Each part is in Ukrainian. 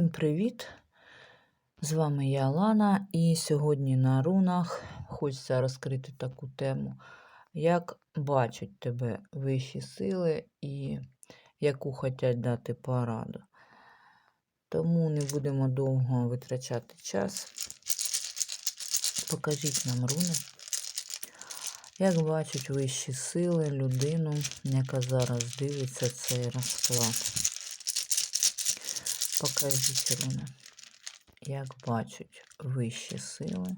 Всім привіт! З вами я Лана, і сьогодні на рунах хочеться розкрити таку тему, як бачать тебе вищі сили і яку хочуть дати пораду. Тому не будемо довго витрачати час. Покажіть нам руни, як бачать вищі сили людину, яка зараз дивиться цей розклад. Покажіть руни, як бачать вищі сили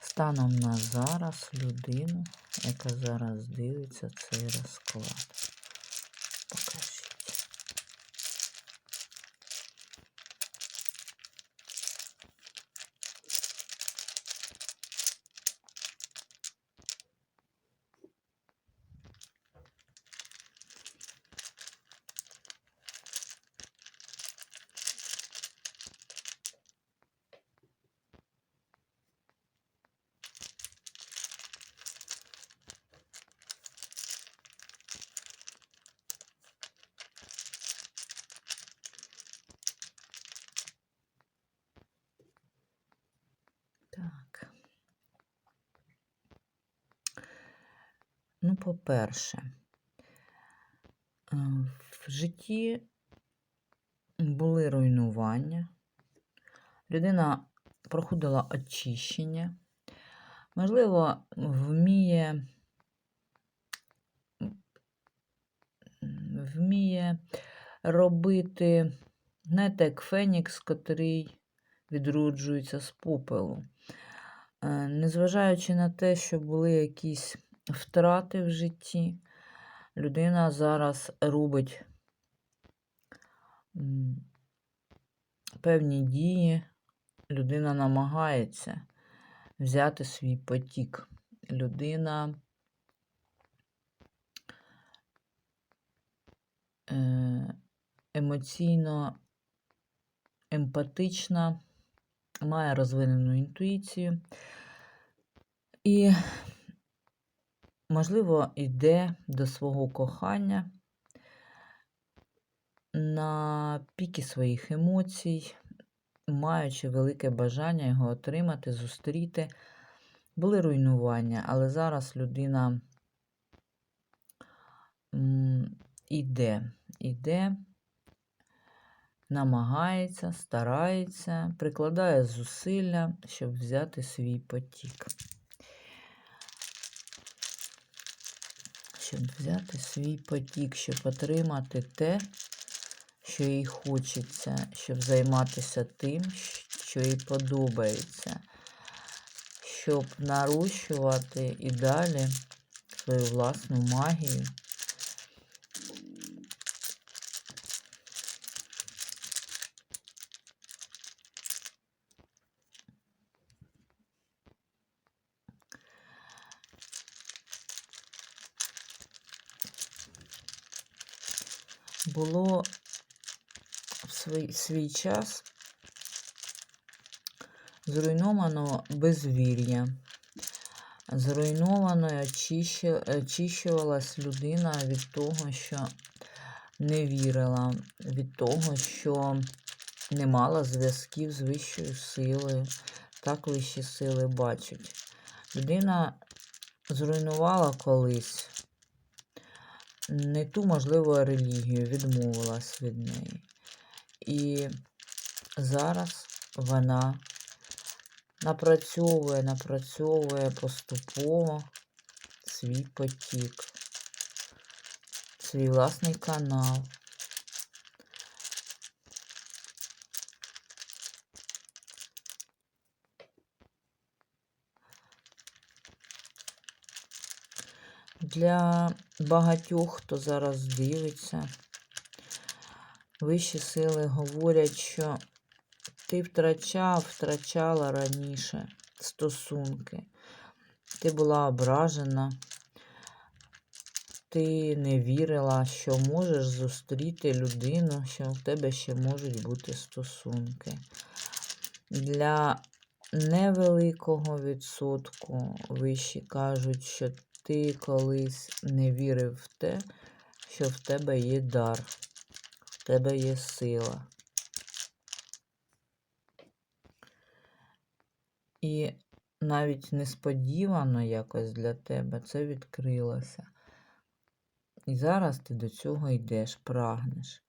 станом на зараз людину, яка зараз дивиться цей розклад. Покажіть. Так. Ну, по-перше, е, в житті були руйнування. Людина проходила очищення. Можливо, вміє вміє робити, знаєте, як Фенікс, котрий відроджується з попелу. Е, Незважаючи на те, що були якісь втрати в житті, людина зараз робить певні дії, людина намагається взяти свій потік. Людина е, емоційно емпатична, має розвинену інтуїцію. І, можливо, йде до свого кохання на піки своїх емоцій, маючи велике бажання його отримати, зустріти. Були руйнування, але зараз людина м, іде, іде, намагається, старається, прикладає зусилля, щоб взяти свій потік. Щоб взяти свій потік, щоб отримати те, що їй хочеться, щоб займатися тим, що їй подобається, щоб нарощувати і далі свою власну магію. Було в свій, свій час зруйновано безвір'я. Зруйновано і очищувалась людина від того, що не вірила, від того, що не мала зв'язків з вищою силою. Так вищі сили бачать. Людина зруйнувала колись не ту, можливо, релігію, відмовилась від неї. І зараз вона напрацьовує, напрацьовує поступово свій потік, свій власний канал. Для багатьох, хто зараз дивиться, вищі сили говорять, що ти втрачав, втрачала раніше стосунки. Ти була ображена, ти не вірила, що можеш зустріти людину, що в тебе ще можуть бути стосунки. Для невеликого відсотку вищі кажуть, що ти колись не вірив в те, що в тебе є дар, тебе є сила. І навіть несподівано якось для тебе це відкрилося. І зараз ти до цього йдеш, прагнеш.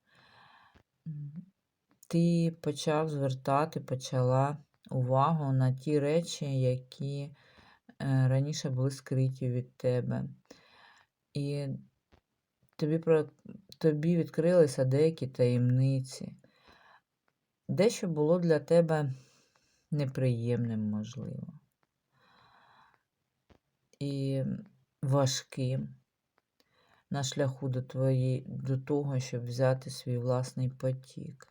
Ти почав звертати, почала увагу на ті речі, які е, раніше були скриті від тебе. І тобі, про... тобі відкрилися деякі таємниці. Дещо було для тебе неприємним, можливо. І важким на шляху до, твої... до того, щоб взяти свій власний потік.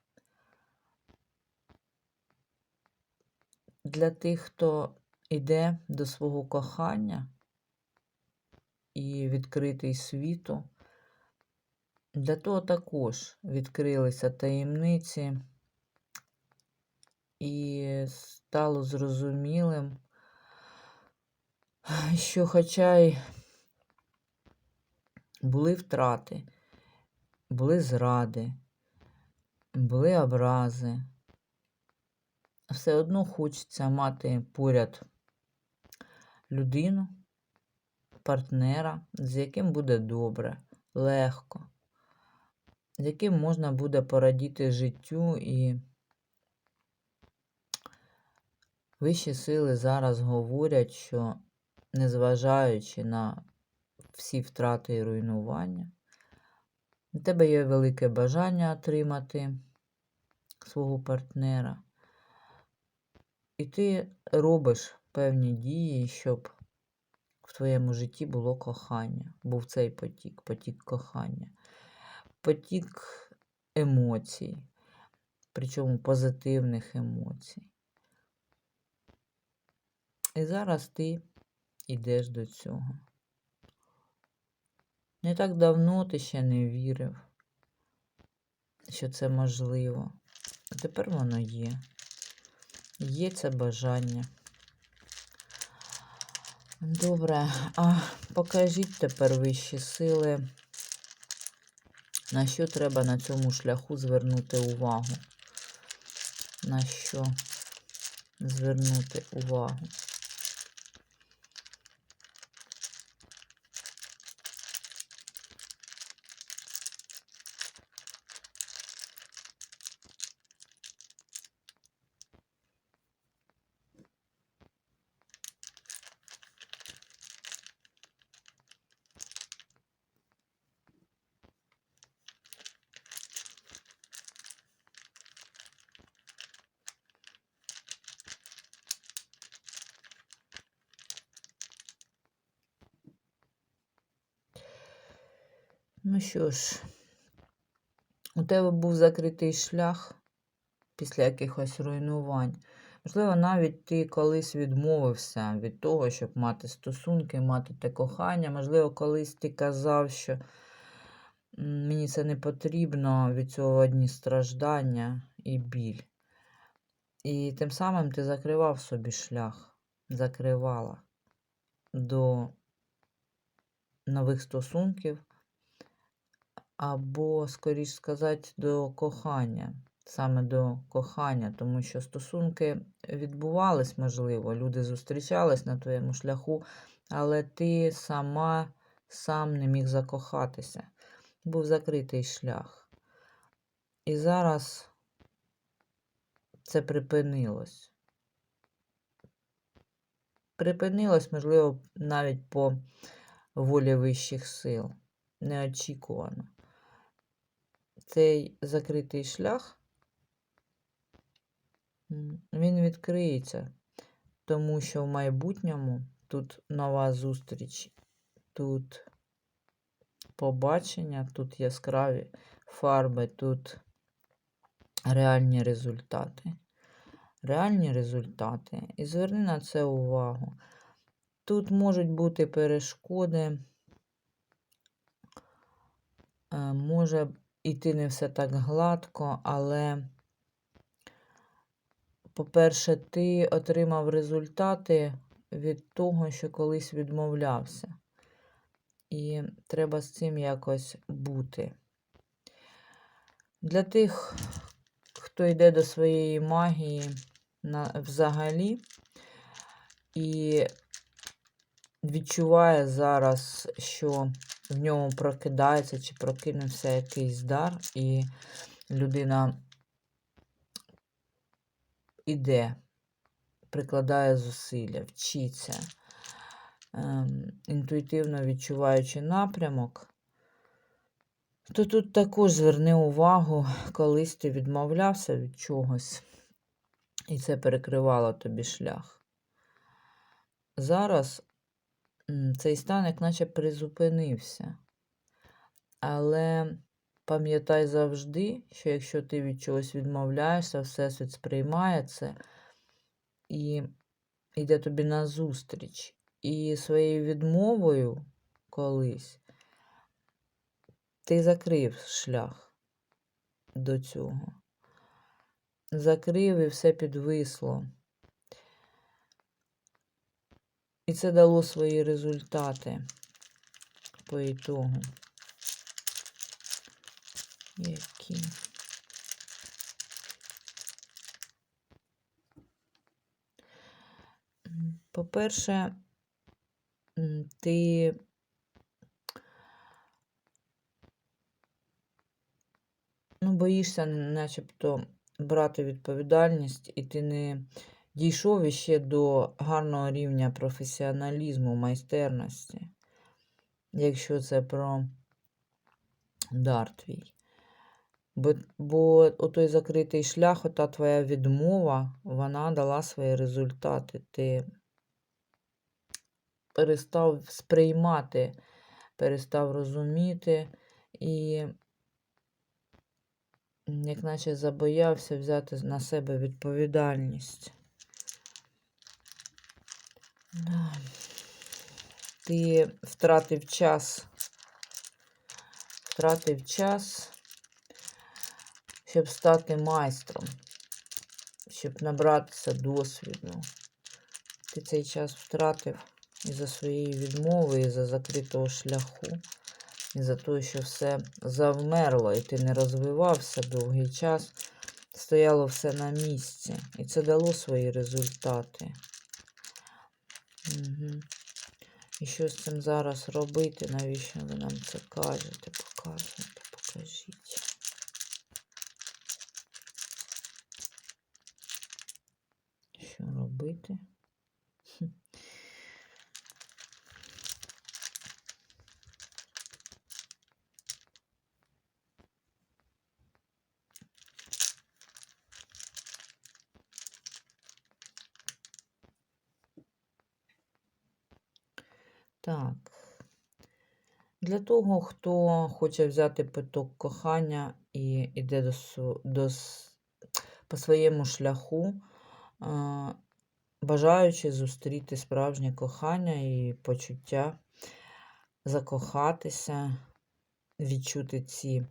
Для тих, хто йде до свого кохання і відкритий світу, для того також відкрилися таємниці, і стало зрозумілим, що хоча й були втрати, були зради, були образи, все одно хочеться мати поряд людину, партнера, з яким буде добре, легко, з яким можна буде порадіти життю і вищі сили зараз говорять, що незважаючи на всі втрати і руйнування, у тебе є велике бажання отримати свого партнера. І ти робиш певні дії, щоб в твоєму житті було кохання, був цей потік, потік кохання, потік емоцій, причому позитивних емоцій. І зараз ти йдеш до цього. Не так давно ти ще не вірив, що це можливо. А тепер воно є. Є це бажання. Добре, а покажіть тепер вищі сили, на що треба на цьому шляху звернути увагу? На що звернути увагу? Ну що ж, у тебе був закритий шлях після якихось руйнувань. Можливо, навіть ти колись відмовився від того, щоб мати стосунки, мати те кохання. Можливо, колись ти казав, що мені це не потрібно, від цього одні страждання і біль. І тим самим ти закривав собі шлях, закривала до нових стосунків, або, скоріш сказати, до кохання, саме до кохання, тому що стосунки відбувались, можливо, люди зустрічались на твоєму шляху, але ти сама сам не міг закохатися. Був закритий шлях. І зараз це припинилось. Припинилось, можливо, навіть по волі вищих сил. Неочікувано. Цей закритий шлях, він відкриється, тому що в майбутньому тут нова зустріч, тут побачення, тут яскраві фарби, тут реальні результати. Реальні результати. І зверни на це увагу. Тут можуть бути перешкоди, е, може іти не все так гладко, але, по-перше, ти отримав результати від того, що колись відмовлявся. І треба з цим якось бути. Для тих, хто йде до своєї магії на, взагалі, і відчуває зараз, що в ньому прокидається чи прокинувся якийсь дар, і людина іде, прикладає зусилля, вчиться, ем, інтуїтивно відчуваючи напрямок, то тут також зверни увагу, колись ти відмовлявся від чогось, і це перекривало тобі шлях. Зараз цей стан, як наче призупинився. Але пам'ятай завжди, що якщо ти від чогось відмовляєшся, Всесвіт сприймає це і йде тобі назустріч. І своєю відмовою колись ти закрив шлях до цього. Закрив і все підвисло. І це дало свої результати по ітогу. Які? По-перше, ти ну, боїшся начебто брати відповідальність, і ти не дійшов іще до гарного рівня професіоналізму, майстерності, якщо це про дар твій. Бо, бо отой закритий шлях, ота твоя відмова, вона дала свої результати. Ти перестав сприймати, перестав розуміти і, як наче забоявся взяти на себе відповідальність. Ти втратив час, втратив час, щоб стати майстром, щоб набратися досвіду. Ти цей час втратив із-за своєї відмови, із-за закритого шляху, із-за того, що все завмерло, і ти не розвивався довгий час, стояло все на місці. І це дало свої результати. І що з цим зараз робити? Навіщо ви нам це кажете? Показуєте, покажіть. Що робити? Хм. Так. Хто хоче взяти поток кохання і йде до, до, по своєму шляху, бажаючи зустріти справжнє кохання і почуття, закохатися, відчути ці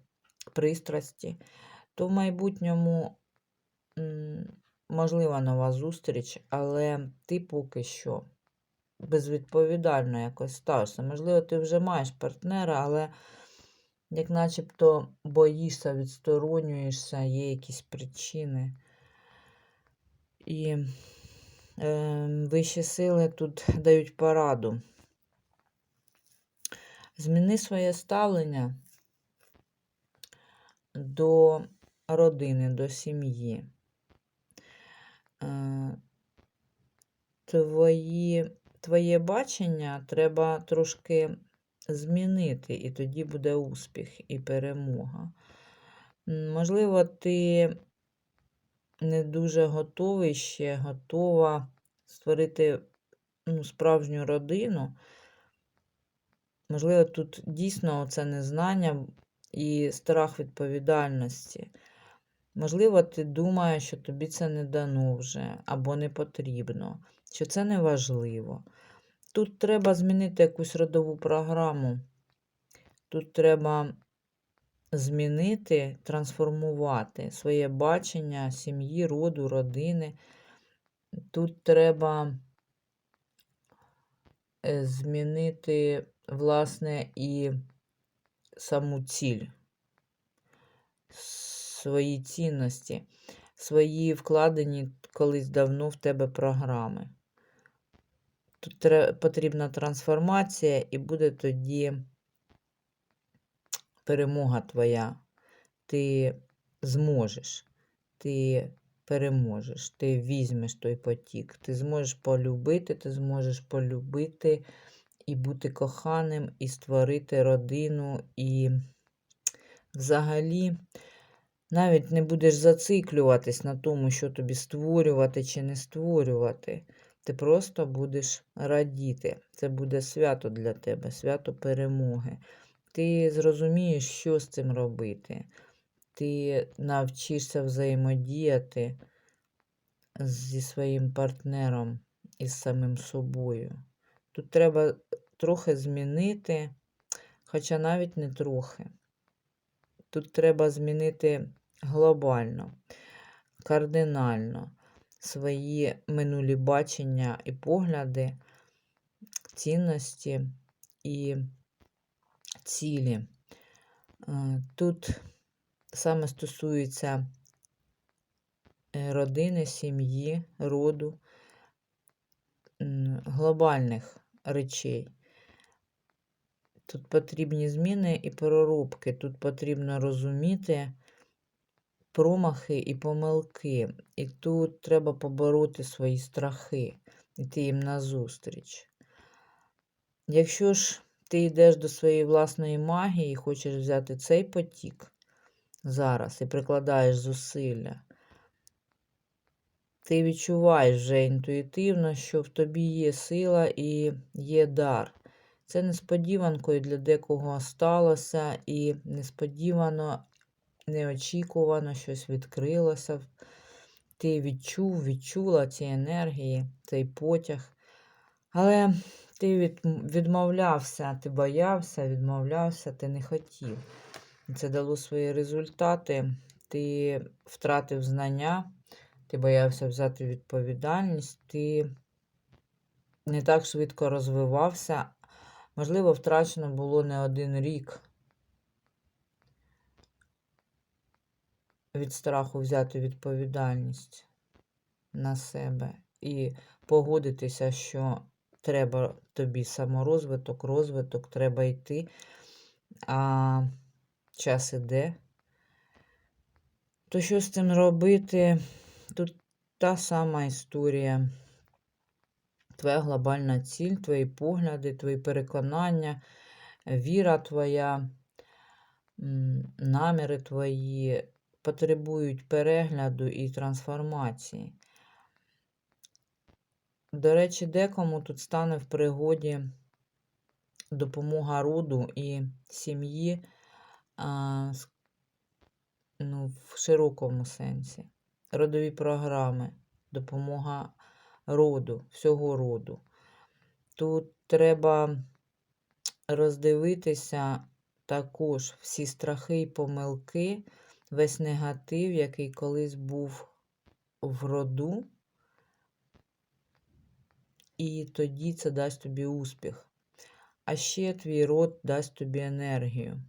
пристрасті, то в майбутньому можлива нова зустріч, але ти поки що безвідповідально якось ставишся. Можливо, ти вже маєш партнера, але як начебто боїшся, відсторонюєшся, є якісь причини. І е, вищі сили тут дають пораду. Зміни своє ставлення до родини, до сім'ї. Е, Твої, твоє бачення треба трошки змінити, і тоді буде успіх і перемога. Можливо, ти не дуже готовий ще, готова створити ну, справжню родину. Можливо, тут дійсно це незнання і страх відповідальності. Можливо, ти думаєш, що тобі це не дано вже або не потрібно, що це не важливо. Тут треба змінити якусь родову програму. Тут треба змінити, трансформувати своє бачення сім'ї, роду, родини. Тут треба е, змінити, власне, і саму ціль, свої цінності, свої вкладені колись давно в тебе програми. Тут потрібна трансформація, і буде тоді перемога твоя. Ти зможеш, ти переможеш, ти візьмеш той потік, ти зможеш полюбити, ти зможеш полюбити і бути коханим, і створити родину, і взагалі навіть не будеш зациклюватись на тому, що тобі створювати чи не створювати. Ти просто будеш радіти. Це буде свято для тебе, свято перемоги. Ти зрозумієш, що з цим робити. Ти навчишся взаємодіяти зі своїм партнером і з самим собою. Тут треба трохи змінити, хоча навіть не трохи. Тут треба змінити глобально, кардинально свої минулі бачення і погляди, цінності і цілі. Е, Тут саме стосується е, родини, сім'ї, роду, глобальних речей. Тут потрібні зміни і переробки. Тут потрібно розуміти промахи і помилки. І тут треба побороти свої страхи, йти їм назустріч. Якщо ж ти йдеш до своєї власної магії і хочеш взяти цей потік зараз і прикладаєш зусилля, ти відчуваєш вже інтуїтивно, що в тобі є сила і є дар. Це несподіванкою для декого сталося, і несподівано, неочікувано щось відкрилося. Ти відчув, відчула ці енергії, цей потяг. Але ти від, відмовлявся, ти боявся, відмовлявся, ти не хотів. Це дало свої результати. Ти втратив знання, ти боявся взяти відповідальність, ти не так швидко розвивався. Можливо, втрачено було не один рік від страху взяти відповідальність на себе і погодитися, що треба тобі саморозвиток, розвиток, треба йти, а час іде. То що з цим робити? Тут та сама історія. Твоя глобальна ціль, твої погляди, твої переконання, віра твоя, наміри твої потребують перегляду і трансформації. До речі, декому тут стане в пригоді допомога роду і сім'ї а, ну, в широкому сенсі. Родові програми, допомога роду, всього роду. Тут треба роздивитися також всі страхи і помилки, весь негатив, який колись був в роду, і тоді це дасть тобі успіх. А ще твій род дасть тобі енергію.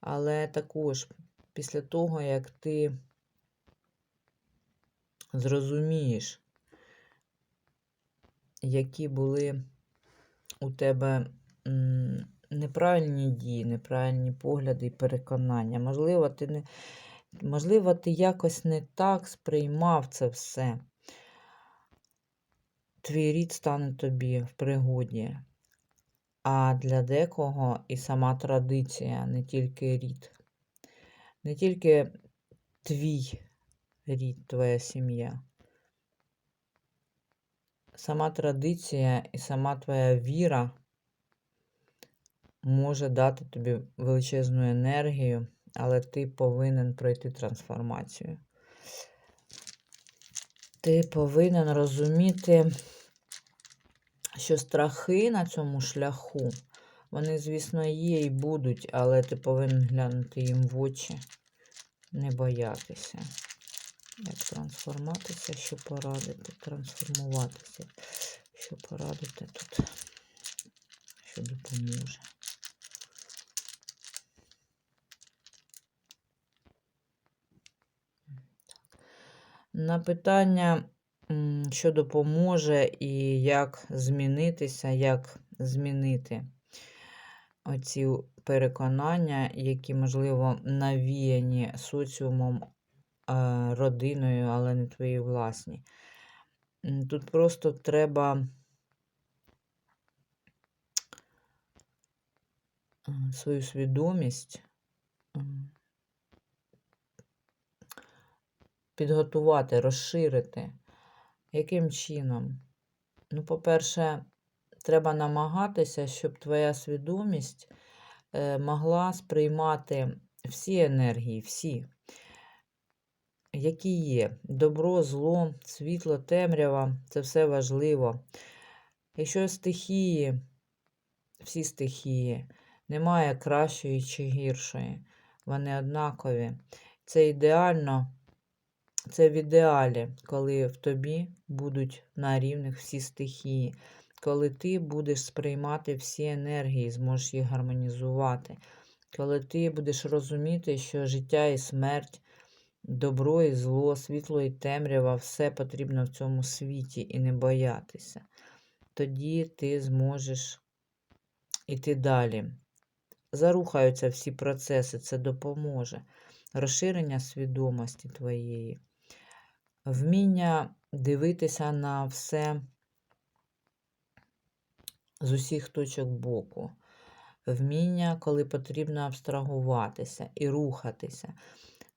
Але також після того, як ти зрозумієш, які були у тебе неправильні дії, неправильні погляди і переконання. Можливо, ти не, можливо, ти якось не так сприймав це все. Твій рід стане тобі в пригоді. А для декого і сама традиція, не тільки рід. Не тільки твій рід, твоя сім'я. Сама традиція і сама твоя віра може дати тобі величезну енергію, але ти повинен пройти трансформацію. Ти повинен розуміти, що страхи на цьому шляху, вони, звісно, є і будуть, але ти повинен глянути їм в очі, не боятися. Як трансформатися, що порадити, трансформуватися, що порадити тут, що допоможе. Питання, що допоможе і як змінитися, як змінити оці переконання, які, можливо, навіяні соціумом, родиною, але не твої власні. Тут просто треба свою свідомість підготувати, розширити. Яким чином? Ну, по-перше, треба намагатися, щоб твоя свідомість е, могла сприймати всі енергії, всі, які є. Добро, зло, світло, темрява це все важливо. Якщо стихії, всі стихії, немає кращої чи гіршої, вони однакові. Це ідеально, це в ідеалі, коли в тобі будуть на рівних всі стихії, коли ти будеш сприймати всі енергії, зможеш їх гармонізувати, коли ти будеш розуміти, що життя і смерть, добро і зло, світло і темрява, все потрібно в цьому світі і не боятися. Тоді ти зможеш іти далі. Зарухаються всі процеси, це допоможе. Розширення свідомості твоєї, вміння дивитися на все з усіх точок боку, вміння, коли потрібно абстрагуватися і рухатися.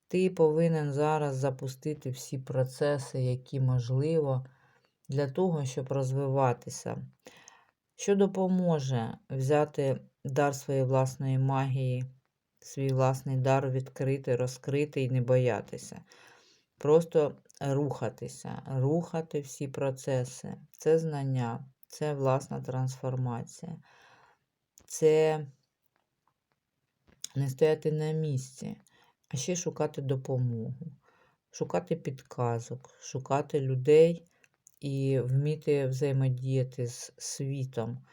Ти повинен зараз запустити всі процеси, які можливо, для того, щоб розвиватися. Що допоможе взяти дар своєї власної магії, свій власний дар відкрити, розкрити і не боятися. Просто рухатися, рухати всі процеси. Це знання, це власна трансформація. Це не стояти на місці, а ще шукати допомогу, шукати підказок, шукати людей і вміти взаємодіяти з світом.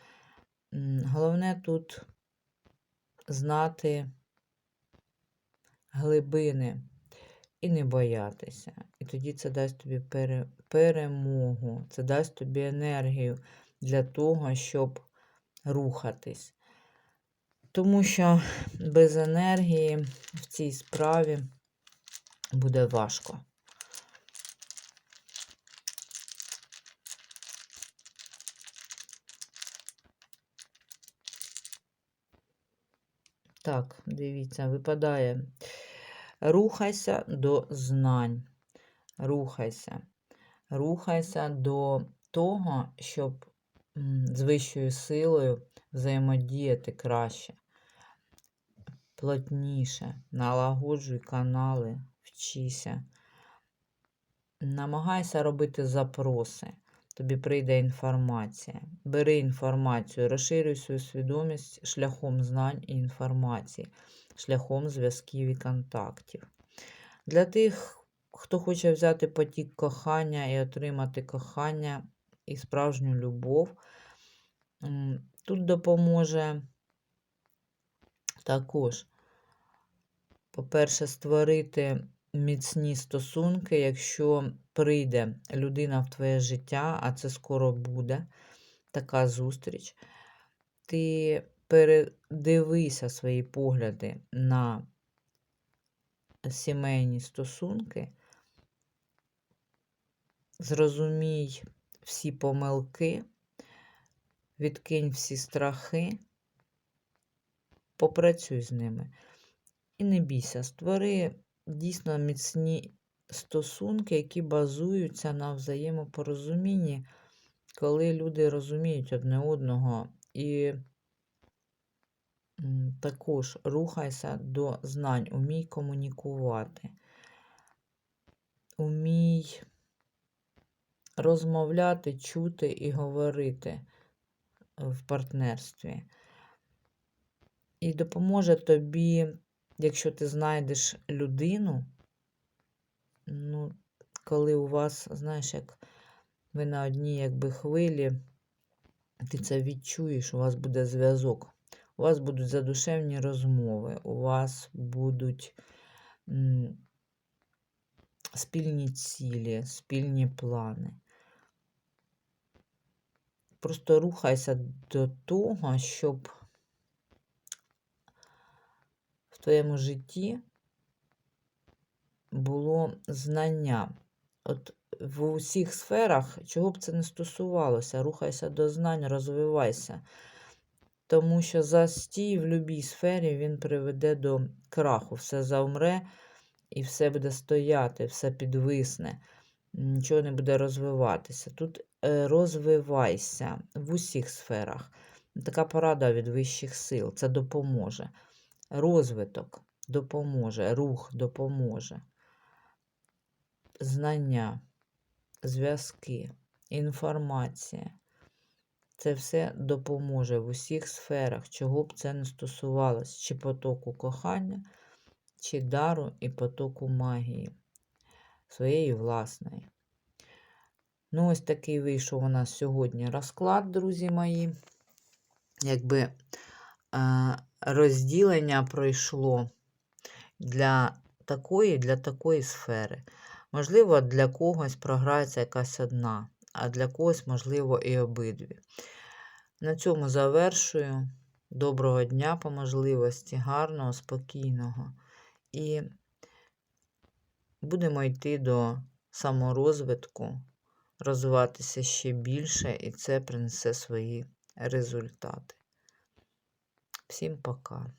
Головне тут знати глибини і не боятися. І тоді це дасть тобі пере- перемогу, це дасть тобі енергію для того, щоб рухатись. Тому що без енергії в цій справі буде важко. Так, дивіться, випадає. Рухайся до знань. Рухайся. Рухайся до того, щоб з вищою силою взаємодіяти краще, плотніше, налагоджуй канали, вчися. Намагайся робити запроси. Тобі прийде інформація. Бери інформацію, розширюй свою свідомість шляхом знань і інформації, шляхом зв'язків і контактів. Для тих, хто хоче взяти потік кохання і отримати кохання і справжню любов, тут допоможе також, по-перше, створити міцні стосунки, якщо прийде людина в твоє життя, а це скоро буде така зустріч, ти передивися свої погляди на сімейні стосунки, зрозумій всі помилки, відкинь всі страхи, попрацюй з ними. І не бійся, створи дійсно міцні стосунки, які базуються на взаємопорозумінні, коли люди розуміють одне одного і також рухайся до знань, умій комунікувати, умій розмовляти, чути і говорити в партнерстві. І допоможе тобі, якщо ти знайдеш людину, ну, коли у вас, знаєш, як ви на одній якби хвилі, ти це відчуєш, у вас буде зв'язок. У вас будуть задушевні розмови, у вас будуть м, спільні цілі, спільні плани. просто рухайся до того, щоб в твоєму житті було знання. От в усіх сферах, чого б це не стосувалося, рухайся до знань, розвивайся. Тому що застій в будь-якій сфері він приведе до краху. Все завмре і все буде стояти, все підвисне, нічого не буде розвиватися. Тут е, розвивайся в усіх сферах. Така порада від вищих сил. Це допоможе. Розвиток допоможе, рух допоможе. Знання, зв'язки, інформація. Це все допоможе в усіх сферах, чого б це не стосувалось, чи потоку кохання, чи дару і потоку магії своєї власної. Ну, ось такий вийшов у нас сьогодні розклад, друзі мої. Якби е, розділення пройшло для такої, для такої сфери. Можливо, для когось програється якась одна, а для когось, можливо, і обидві. На цьому завершую. Доброго дня по можливості, гарного, спокійного. І будемо йти до саморозвитку, розвиватися ще більше, і це принесе свої результати. Всім пока.